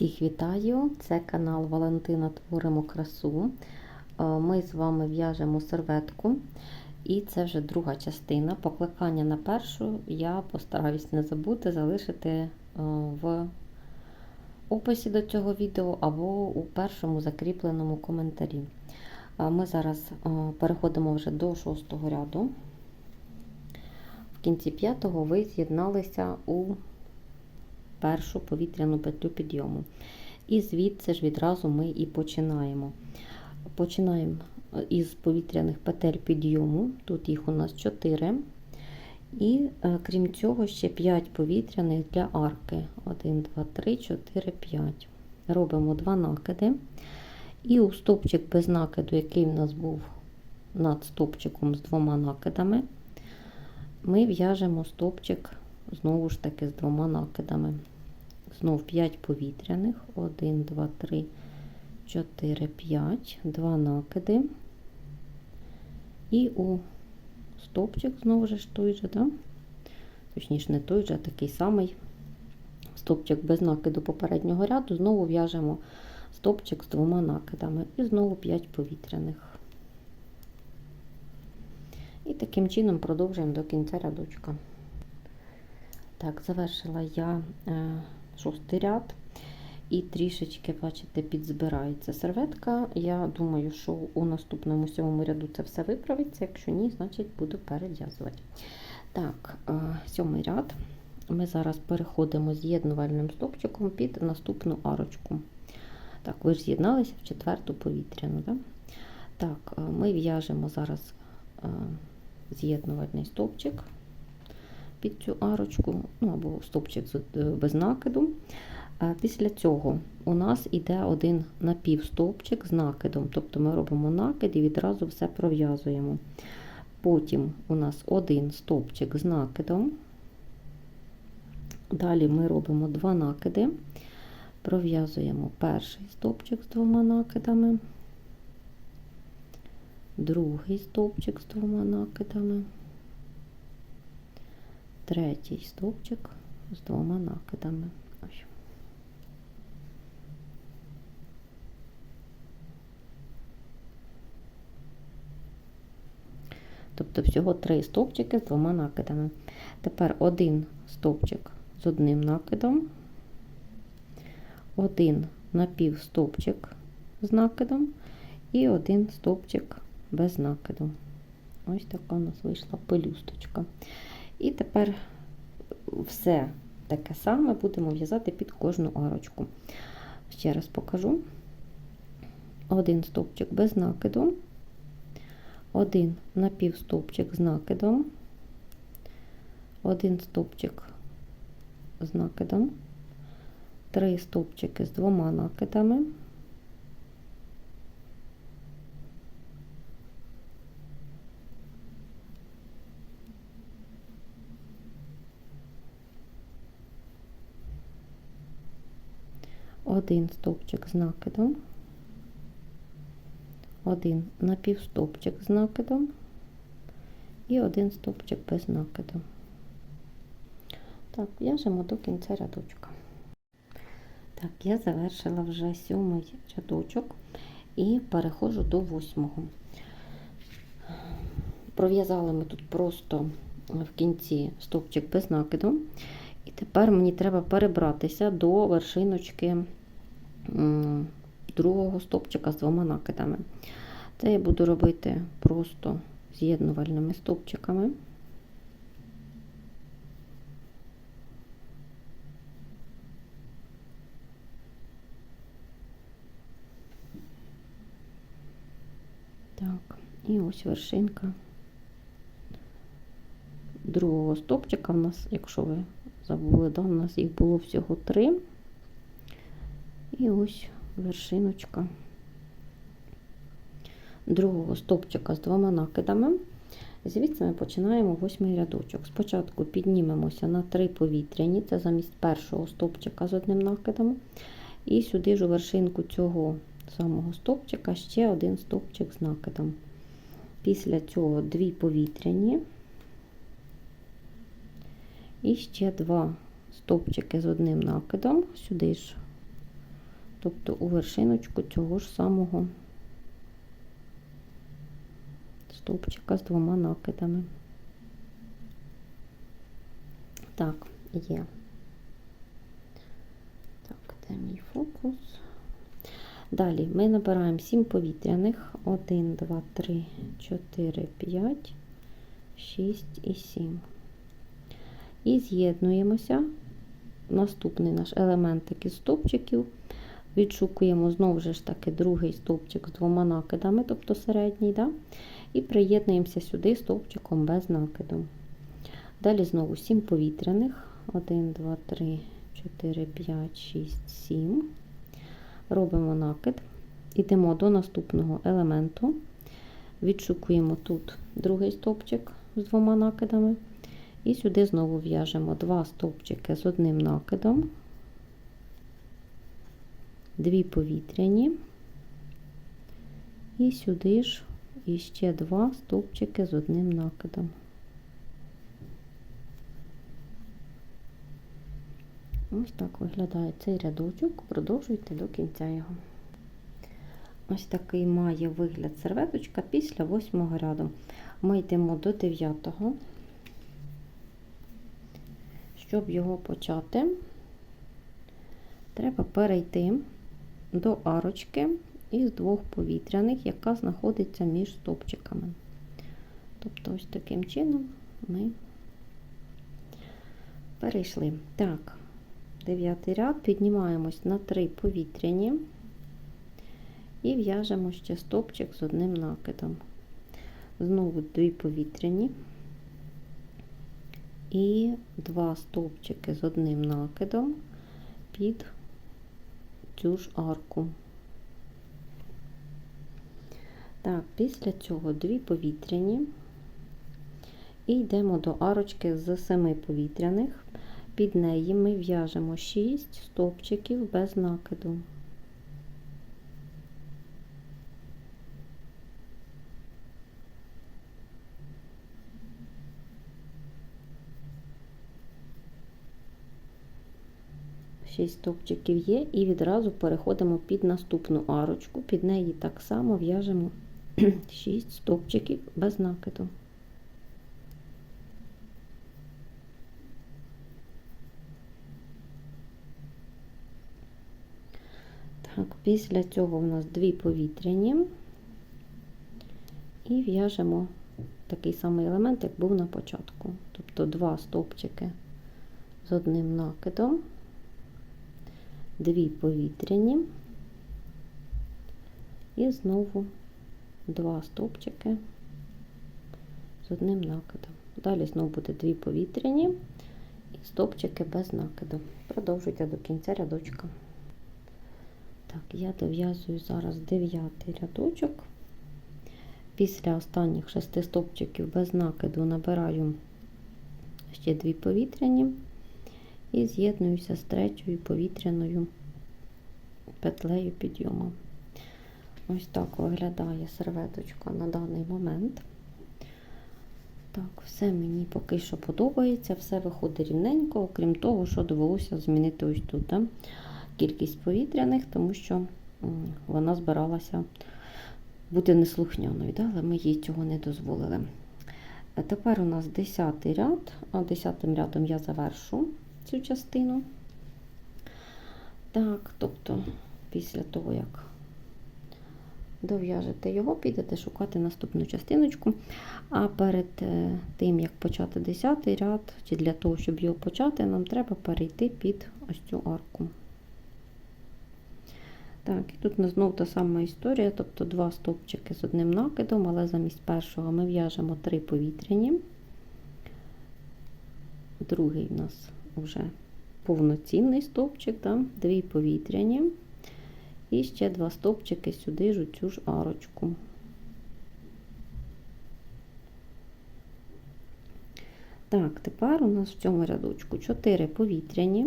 Всіх вітаю! Це канал Валентина Творимо красу. Е, Ми з вами в'яжемо серветку, і це вже друга частина. Покликання на першу я постараюсь не забути залишити е, в описі до цього відео або у першому закріпленому коментарі. Е, Ми зараз переходимо вже до шостого ряду. В кінці п'ятого ви з'єдналися у першу повітряну петлю підйому. І звідси ж відразу ми і починаємо. Починаємо із повітряних петель підйому, тут їх у нас 4. І крім цього, ще 5 повітряних для арки. 1, 2, 3, 4, 5. Робимо 2 накиди. І у стовпчик без накиду, який в нас був над стовпчиком з двома накидами, ми в'яжемо стовпчик знову ж таки з двома накидами. Знов 5 повітряних. 1, 2, 3, 4, 5, 2 накиди. І у стовпчик знову ж той же, да? точніше, не той же, а такий самий стовпчик без накиду попереднього ряду, знову в'яжемо стовпчик з двома накидами. І знову 5 повітряних. І таким чином продовжуємо до кінця рядочка. Так, завершила я е, шостий ряд і трішечки, бачите, підзбирається серветка. Я думаю, що у наступному сьомому ряду це все виправиться. Якщо ні, значить буду перев'язувати. Так, е, сьомий ряд. Ми зараз переходимо з'єднувальним стопчиком під наступну арочку. Так, ви ж з'єдналися в четверту повітряну. Да? Так, е, ми в'яжемо зараз е, з'єднувальний стовпчик під цю арочку, ну або стовпчик без накиду. Після цього у нас йде один напівстовпчик з накидом, тобто ми робимо накид і відразу все пров'язуємо. Потім у нас один стовпчик з накидом. Далі ми робимо два накиди, пров'язуємо перший стовпчик з двома накидами, другий стовпчик з двома накидами третій стовпчик з двома накидами. Тобто всього три стовпчики з двома накидами. Тепер один стовпчик з одним накидом, один напівстовпчик з накидом і один стовпчик без накиду. Ось така у нас вийшла пелюсточка. І тепер все таке саме будемо в'язати під кожну арочку. Ще раз покажу: один стовпчик без накиду, один напівстовпчик з накидом, один стовпчик з накидом, три стовпчики з двома накидами. Один стовпчик з накидом, один напівстовпчик з накидом і один стовпчик без накиду. Так, в'яжемо до кінця рядочка. Так, я завершила вже сьомий рядочок і переходжу до восьмого. Пров'язали ми тут просто в кінці стовпчик без накиду. І тепер мені треба перебратися до вершиночки другого стовпчика з двома накидами. Це я буду робити просто з'єднувальними стовпчиками. Так, і ось вершинка другого стовпчика у нас, якщо ви забули, да, у нас їх було всього три. І ось вершиночка другого стовпчика з двома накидами. Звідси ми починаємо восьмий рядочок. Спочатку піднімемося на три повітряні, це замість першого стовпчика з одним накидом. І сюди ж у вершинку цього самого стовпчика ще один стовпчик з накидом. Після цього дві повітряні. І ще два стовпчики з одним накидом, сюди ж тобто у вершиночку цього ж самого стовпчика з двома накидами. Так, є. Так, де мій фокус? Далі ми набираємо 7 повітряних. 1, 2, 3, 4, 5, 6 і 7. І з'єднуємося. Наступний наш елементик із стовпчиків. Відшукуємо знову ж таки другий стовпчик з двома накидами, тобто середній, да? і приєднуємося сюди стовпчиком без накиду. Далі знову 7 повітряних. 1, 2, 3, 4, 5, 6, 7. Робимо накид. Йдемо до наступного елементу. Відшукуємо тут другий стовпчик з двома накидами. І сюди знову в'яжемо два стовпчики з одним накидом, дві повітряні, і сюди ж іще два стовпчики з одним накидом. Ось так виглядає цей рядочок, продовжуйте до кінця його. Ось такий має вигляд серветочка після восьмого ряду. Ми йдемо до дев'ятого. Щоб його почати, треба перейти до арочки із двох повітряних, яка знаходиться між стовпчиками. Тобто, ось таким чином ми перейшли. Так, дев'ятий ряд, піднімаємось на три повітряні і в'яжемо ще стовпчик з одним накидом. Знову дві повітряні і два стовпчики з одним накидом під цю ж арку. Так, після цього дві повітряні і йдемо до арочки з семи повітряних. Під неї ми в'яжемо 6 стовпчиків без накиду. Шість стовпчиків є, і відразу переходимо під наступну арочку. Під неї так само в'яжемо 6 стовпчиків без накиду. Так, після цього в нас дві повітряні і в'яжемо такий самий елемент, як був на початку. Тобто два стовпчики з одним накидом, дві повітряні і знову два стовпчики з одним накидом. Далі знову буде дві повітряні і стовпчики без накиду. Продовжуйте до кінця рядочка. Так, я дов'язую зараз дев'ятий рядочок. Після останніх шести стовпчиків без накиду набираю ще дві повітряні і з'єднуюся з третьою повітряною петлею підйому. Ось так виглядає серветочка на даний момент. Так, все мені поки що подобається, все виходить рівненько, окрім того, що довелося змінити ось тут да, кількість повітряних, тому що вона збиралася бути неслухняною, да, але ми їй цього не дозволили. Тепер у нас 10 ряд, а 10 рядом я завершу цю частину. Так, тобто, після того, як дов'яжете його, підете шукати наступну частиночку. А перед тим, як почати 10 ряд, чи для того, щоб його почати, нам треба перейти під ось цю арку. Так, і тут у знову та сама історія, тобто два стовпчики з одним накидом, але замість першого ми в'яжемо три повітряні. Другий у нас вже повноцінний стовпчик, да? дві повітряні. І ще два стовпчики сюди ж у цю ж арочку. Так, тепер у нас в цьому рядочку 4 повітряні.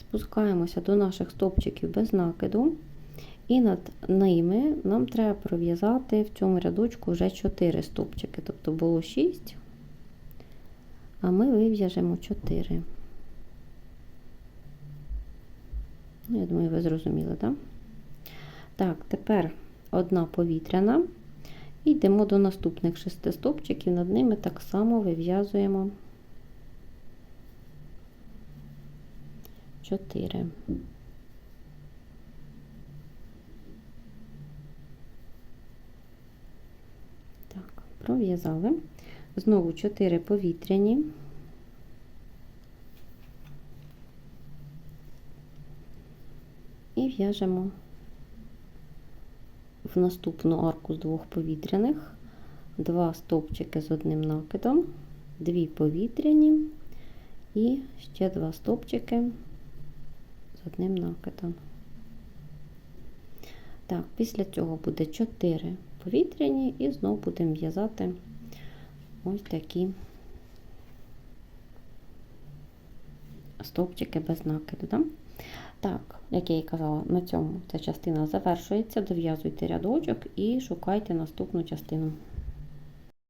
Спускаємося до наших стовпчиків без накиду, і над ними нам треба пров'язати в цьому рядочку вже 4 стовпчики, тобто було 6, а ми вив'яжемо 4. Ну, Я думаю, ви зрозуміли, так? Так, тепер одна повітряна. І йдемо до наступних шести стовпчиків. Над ними так само вив'язуємо 4. Так, пров'язали. Знову 4 повітряні. І в'яжемо в наступну арку з двох повітряних, два стовпчики з одним накидом, дві повітряні і ще два стовпчики з одним накидом. Так, після цього буде 4 повітряні і знову будемо в'язати ось такі стовпчики без накиду. Так? Так, як я і казала, на цьому ця частина завершується. Дов'язуйте рядочок і шукайте наступну частину.